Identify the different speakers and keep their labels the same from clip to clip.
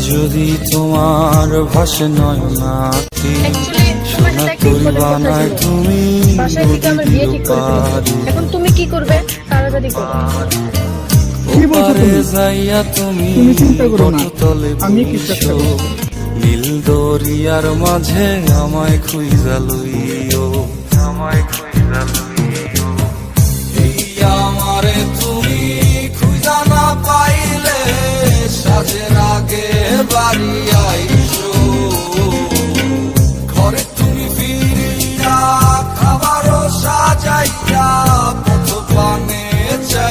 Speaker 1: যদি তোমার ভাসে নয়নাতি সোনা তুল বানায় তুমি
Speaker 2: আমার। এখন তুমি কি করবে? তাড়াতাড়ি করো।
Speaker 3: কি
Speaker 1: যাইয়া তুমি
Speaker 3: তুমি চিন্তা করো না। আমি
Speaker 1: বইসো। নীল দরিয়ার মাঝে আমায় লইও। আমায় লইও।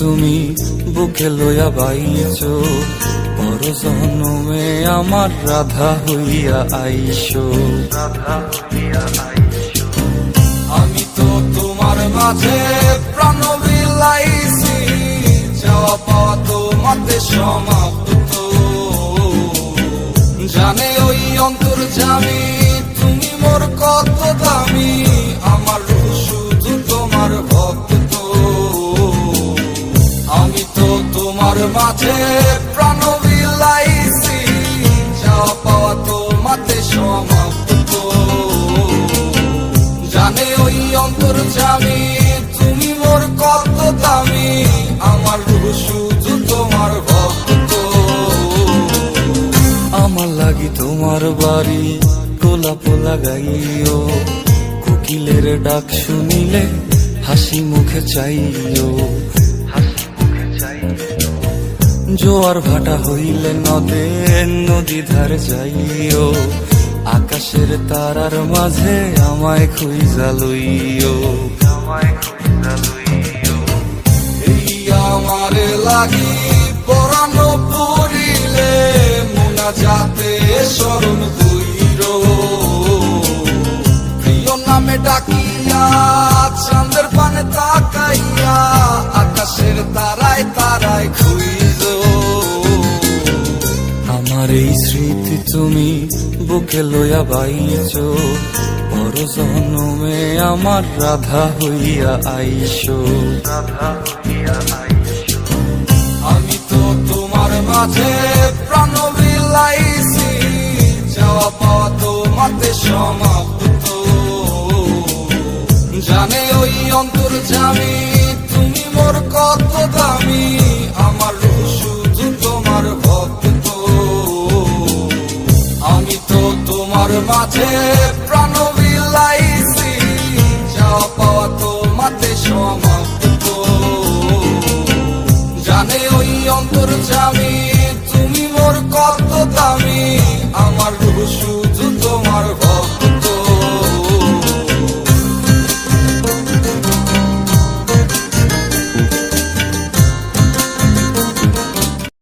Speaker 1: তুমি বুকে লইয়া বাইছ বড় জনমে আমার রাধা হইয়া আইসো আমি তো তোমার মাঝে প্রাণ বিলাইছি, যাওয়া পাওয়া তোমাতে সমাপ্ত। জানে ওই অন্তর মাঝে প্রাণ বিলাইছি যাওয়া পাওয়া তোমাতে সমাপ্ত। জানে ওই অন্তর জামি তুমি মোর কত দামি, আমার রূহ শুধু তোমার ভক্ত। আমার লাগি তোমার বাড়ি, গোলাপ লাগাইও। কোকিলের ডাক শুনিলে হাসি মুখে চাইও। জোয়ার ভাটা হইলে নদে, নদী ধার যাইও। আকাশের তারার মাঝে আমায় খুইজা লইও। আমায় খুইজা লইও। এই আমারে লাগি পরানো পড়িলে, মোনা যাতে স্মরণ তুমি বুকে লইয়া বাইছ বড় জনমে আমার রাধা হইয়া আইসো আমি তো তোমার মাঝে প্রাণ বিলাইছি, যাওয়া পাওয়া তোমাতে সমাপ্ত। জানে ওই অন্তর জামি তুমি মোর কত দামি, আমার রূহ তোমার মাঝে প্রাণ বিলাইছি। যা পাওয়া তোমাতে সম